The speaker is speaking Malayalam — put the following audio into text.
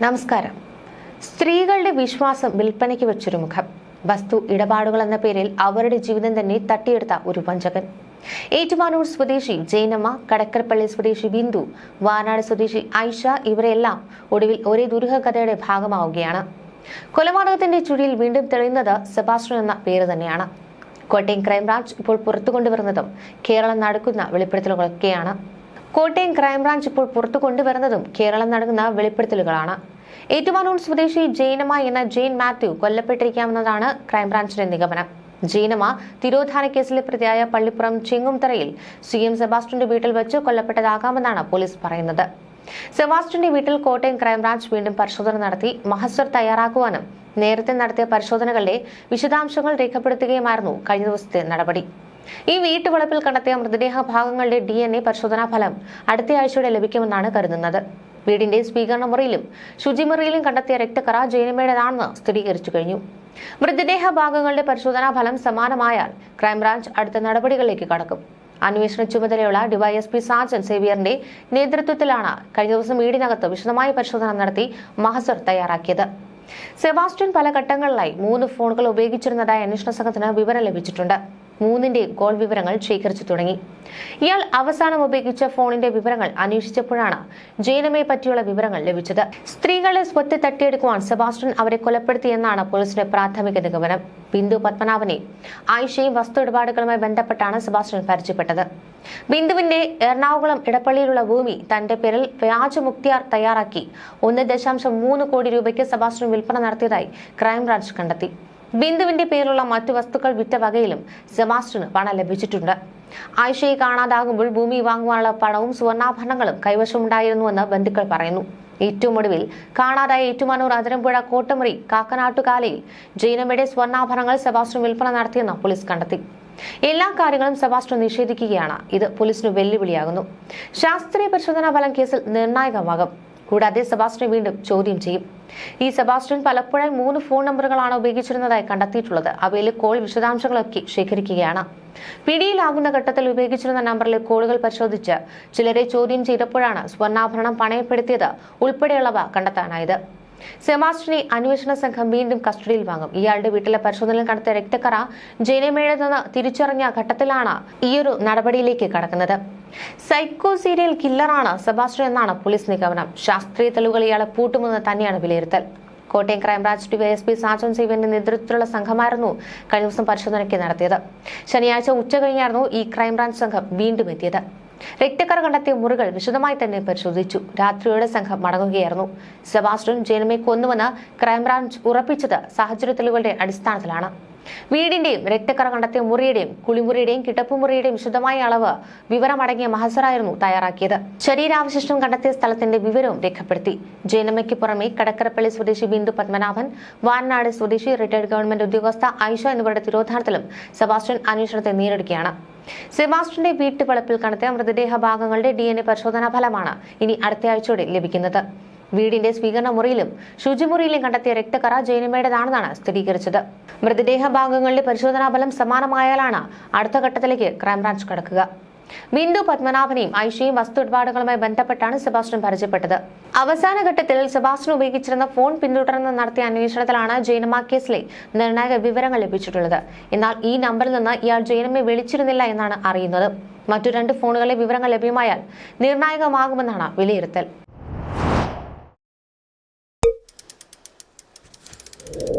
നമസ്കാരം. സ്ത്രീകളുടെ വിശ്വാസം വിൽപ്പനയ്ക്ക് വെച്ചൊരു മുഖം. വസ്തു ഇടപാടുകൾ എന്ന പേരിൽ അവരുടെ ജീവിതം തന്നെ തട്ടിയെടുത്ത ഒരു വഞ്ചകൻ. ഏറ്റുമാനൂർ സ്വദേശി ജൈനമ്മ കടക്കരപ്പള്ളി സ്വദേശി ബിന്ദു വാനാട് സ്വദേശി ഐഷ ഇവരെല്ലാം ഒടുവിൽ ഒരേ ദുരൂഹകഥയുടെ ഭാഗമാവുകയാണ്. കൊലപാതകത്തിന്റെ ചുഴിയിൽ വീണ്ടും തെളിയുന്നത് സെബാസ്റ്റ്യൻ എന്ന പേര് തന്നെയാണ്. കോട്ടയം ക്രൈംബ്രാഞ്ച് ഇപ്പോൾ പുറത്തു കൊണ്ടുവരുന്നതും കേരളം നടക്കുന്ന വെളിപ്പെടുത്തലുകളൊക്കെയാണ്. കോട്ടയം ക്രൈംബ്രാഞ്ച് ഇപ്പോൾ പുറത്തു കൊണ്ടുവരുന്നതും കേരളം നടക്കുന്ന വെളിപ്പെടുത്തലുകളാണ്. ഏറ്റുമാനൂർ സ്വദേശി ജൈനമ എന്ന ജെയിൻ മാത്യു കൊല്ലപ്പെട്ടിരിക്കാമെന്നതാണ് ക്രൈംബ്രാഞ്ചിന്റെ നിഗമനം. ജീനമ തിരോധാന കേസിലെ പ്രതിയായ പള്ളിപ്പുറം ചെങ്ങുംതറയിൽ സി എം സെബാസ്റ്റ്യന്റെ വീട്ടിൽ വെച്ച് കൊല്ലപ്പെട്ടതാകാമെന്നാണ് പോലീസ് പറയുന്നത്. സെബാസ്റ്റ്യന്റെ വീട്ടിൽ കോട്ടയം ക്രൈംബ്രാഞ്ച് വീണ്ടും പരിശോധന നടത്തി മഹസ്വർ തയ്യാറാക്കുവാനും നേരത്തെ നടത്തിയ പരിശോധനകളുടെ വിശദാംശങ്ങൾ രേഖപ്പെടുത്തുകയുമായിരുന്നു കഴിഞ്ഞ ദിവസത്തെ നടപടി. ഈ വീട്ടുവളപ്പിൽ കണ്ടെത്തിയ മൃതദേഹ ഭാഗങ്ങളുടെ ഡി എൻ എ പരിശോധനാ ഫലം അടുത്ത ആഴ്ചയോടെ ലഭിക്കുമെന്നാണ് കരുതുന്നത്. വീടിന്റെ സ്വീകരണ മുറിയിലും ശുചിമുറിയിലും കണ്ടെത്തിയ രക്തക്കറ ജൈനമ്മയുടേതാണെന്ന് സ്ഥിരീകരിച്ചു കഴിഞ്ഞു. മൃതദേഹ ഭാഗങ്ങളുടെ പരിശോധനാ ഫലം സമാനമായാൽ ക്രൈംബ്രാഞ്ച് അടുത്ത നടപടികളിലേക്ക് കടക്കും. അന്വേഷണ ചുമതലയുള്ള ഡിവൈഎസ്പി സാജൻ സേവിയറിന്റെ നേതൃത്വത്തിലാണ് കഴിഞ്ഞ ദിവസം വീടിനകത്ത് വിശദമായ പരിശോധന നടത്തി മഹസർ തയ്യാറാക്കിയത്. സെബാസ്റ്റ്യൻ പല ഘട്ടങ്ങളിലായി മൂന്ന് ഫോണുകൾ ഉപയോഗിച്ചിരുന്നതായി അന്വേഷണ സംഘത്തിന് വിവരം ലഭിച്ചിട്ടുണ്ട്. മൂന്നിന്റെ കോൾ വിവരങ്ങൾ ശേഖരിച്ചു തുടങ്ങി. ഇയാൾ അവസാനം ഉപയോഗിച്ച ഫോണിന്റെ വിവരങ്ങൾ അന്വേഷിച്ചപ്പോഴാണ് ജയനമയെ പറ്റിയുള്ള വിവരങ്ങൾ ലഭിച്ചത്. സ്ത്രീകളെ സ്വത്ത് തട്ടിയെടുക്കുവാൻ സെബാസ്റ്റ്യൻ അവരെ കൊലപ്പെടുത്തിയെന്നാണ് പോലീസിന്റെ പ്രാഥമിക നിഗമനം. ബിന്ദു പത്മനാഭനെ ആയിഷയും വസ്തു ഇടപാടുകളുമായി ബന്ധപ്പെട്ടാണ് സെബാസ്റ്റ്യൻ പരിചയപ്പെട്ടത്. ബിന്ദുവിന്റെ എറണാകുളം ഇടപ്പള്ളിയിലുള്ള ഭൂമി തന്റെ പേരിൽ വ്യാജ മുക്തിയാർ തയ്യാറാക്കി ഒന്ന് ദശാംശം മൂന്ന് കോടി രൂപയ്ക്ക് സെബാസ്റ്റ്യൻ വിൽപ്പന നടത്തിയതായി ക്രൈംബ്രാഞ്ച് കണ്ടെത്തി. ബിന്ദുവിന്റെ പേരിലുള്ള മറ്റു വസ്തുക്കൾ വിറ്റ വകയിലും സെബാസ്റ്റിന് പണം ലഭിച്ചിട്ടുണ്ട്. ആയിഷയെ കാണാതാകുമ്പോൾ ഭൂമി വാങ്ങുവാനുള്ള പണവും സുവർണാഭരണങ്ങളും കൈവശമുണ്ടായിരുന്നുവെന്ന് ബന്ധുക്കൾ പറയുന്നു. ഏറ്റവും ഒടുവിൽ കാണാതായ ഏറ്റുമാനൂർ അതിരമ്പുഴ കോട്ടമുറി കാക്കനാട്ടുകാലയിൽ ജൈനമ്മയുടെ സ്വർണാഭരണങ്ങൾ സെബാസ്റ്റ്യൻ വിൽപ്പന നടത്തിയെന്ന് പോലീസ് കണ്ടെത്തി. എല്ലാ കാര്യങ്ങളും സെബാസ്റ്റ്യൻ നിഷേധിക്കുകയാണ്. ഇത് പോലീസിന് വെല്ലുവിളിയാകുന്നു. ശാസ്ത്രീയ പരിശോധനാ ഫലം കേസിൽ നിർണായകമാകും. കൂടാതെ സെബാസ്റ്റ്യൻ വീണ്ടും ചോദ്യം ചെയ്യും. ഈ സെബാസ്റ്റ്യൻ പലപ്പോഴും മൂന്ന് ഫോൺ നമ്പറുകളാണ് ഉപയോഗിച്ചിരുന്നതായി കണ്ടെത്തിയിട്ടുള്ളത്. അവയിലെ കോൾ വിശദാംശങ്ങളൊക്കെ ശേഖരിക്കുകയാണ്. പിടിയിലാകുന്ന ഘട്ടത്തിൽ ഉപയോഗിച്ചിരുന്ന നമ്പറിലെ കോളുകൾ പരിശോധിച്ച് ചിലരെ ചോദ്യം ചെയ്തപ്പോഴാണ് സ്വർണാഭരണം പണയപ്പെടുത്തിയത് ഉൾപ്പെടെയുള്ളവ കണ്ടെത്താനായത്. സെബാസ്റ്റ്യനെ അന്വേഷണ സംഘം വീണ്ടും കസ്റ്റഡിയിൽ വാങ്ങും. ഇയാളുടെ വീട്ടിലെ പരിശോധനയിൽ കണ്ടെത്തിയ രക്തക്കറ ജൈനമേഴെന്ന് തിരിച്ചറിഞ്ഞ ഘട്ടത്തിലാണ് ഈയൊരു നടപടിയിലേക്ക് കടക്കുന്നത്. സൈക്കോ സീരിയൽ കില്ലറാണ് സെബാസ്റ്റ്യൻ എന്നാണ് പോലീസ് നിഗമനം. ശാസ്ത്രീയ തെളിവുകൾ ഇയാളെ പൂട്ടുമെന്ന് തന്നെയാണ് വിലയിരുത്തൽ. Kottayam crime branch DYSP Sajon സീവന്റെ നേതൃത്വത്തിലുള്ള സംഘമായിരുന്നു കഴിഞ്ഞ ദിവസം പരിശോധനയ്ക്ക് നടത്തിയത്. ശനിയാഴ്ച ഉച്ച കഴിഞ്ഞായിരുന്നു ഈ ക്രൈംബ്രാഞ്ച് സംഘം വീണ്ടും എത്തിയത്. രക്തക്കറ കണ്ടെത്തിയ മുറികൾ വിശദമായി തന്നെ പരിശോധിച്ചു. രാത്രിയോടെ സംഘം മടങ്ങുകയായിരുന്നു. സെബാസ്റ്റ്യൻ ജെനമെ കൊന്നുവെന്ന് ക്രൈംബ്രാഞ്ച് ഉറപ്പിച്ചത് സാഹചര്യ തെളിവുകളുടെ അടിസ്ഥാനത്തിലാണ്. വീടിന്റെയും രക്തക്കറ കണ്ടെത്തിയ മുറിയുടെയും കുളിമുറിയുടെയും കിടപ്പുമുറിയുടെയും വിശദമായ അളവ് വിവരമടങ്ങിയ മഹസറായിരുന്നു തയ്യാറാക്കിയത്. ശരീരാവശിഷ്ടം കണ്ടെത്തിയ സ്ഥലത്തിന്റെ വിവരവും രേഖപ്പെടുത്തി. ജൈനമ്മയ്ക്ക് പുറമെ കടക്കരപ്പള്ളി സ്വദേശി ബിന്ദു പത്മനാഭൻ വാനാട് സ്വദേശി റിട്ടയർഡ് ഗവൺമെന്റ് ഉദ്യോഗസ്ഥ ഐഷ എന്നിവരുടെ തിരോധാനത്തിലും സെബാസ്റ്റ്യൻ അന്വേഷണത്തെ നേരിടുകയാണ്. സെബാസ്റ്റ്യന്റെ വീട്ടുവളപ്പിൽ കണ്ടെത്തിയ മൃതദേഹ ഭാഗങ്ങളുടെ ഡി എൻ എ പരിശോധനാ ഫലമാണ് ഇനി അടുത്തയാഴ്ചയോടെ ലഭിക്കുന്നത്. വീടിന്റെ സ്വീകരണ മുറിയിലും ശുചിമുറിയിലും കണ്ടെത്തിയ രക്തക്കറ ജയനിമയുടേതാണെന്നാണ് സ്ഥിരീകരിച്ചത്. മൃതദേഹ ഭാഗങ്ങളുടെ പരിശോധനാ ഫലം സമാനമായാലാണ് അടുത്ത ഘട്ടത്തിലേക്ക് ക്രൈംബ്രാഞ്ച് കടക്കുക. ബിന്ദു പത്മനാഭനെയും ഐഷയും വസ്തു ഇടപാടുകളുമായി ബന്ധപ്പെട്ടാണ് സെബാസ്റ്റ്യൻ പരിചയപ്പെട്ടത്. അവസാന ഘട്ടത്തിൽ സെബാസ്റ്റ്യൻ ഉപയോഗിച്ചിരുന്ന ഫോൺ പിന്തുടർന്ന് നടത്തിയ അന്വേഷണത്തിലാണ് ജൈനമ കേസിലെ നിർണായക വിവരങ്ങൾ ലഭിച്ചിട്ടുള്ളത്. എന്നാൽ ഈ നമ്പറിൽ നിന്ന് ഇയാൾ ജൈനമ്മയെ വിളിച്ചിരുന്നില്ല എന്നാണ് അറിയുന്നത്. മറ്റു രണ്ട് ഫോണുകളിലെ വിവരങ്ങൾ ലഭ്യമായാൽ നിർണായകമാകുമെന്നാണ് വിലയിരുത്തൽ. Thank you.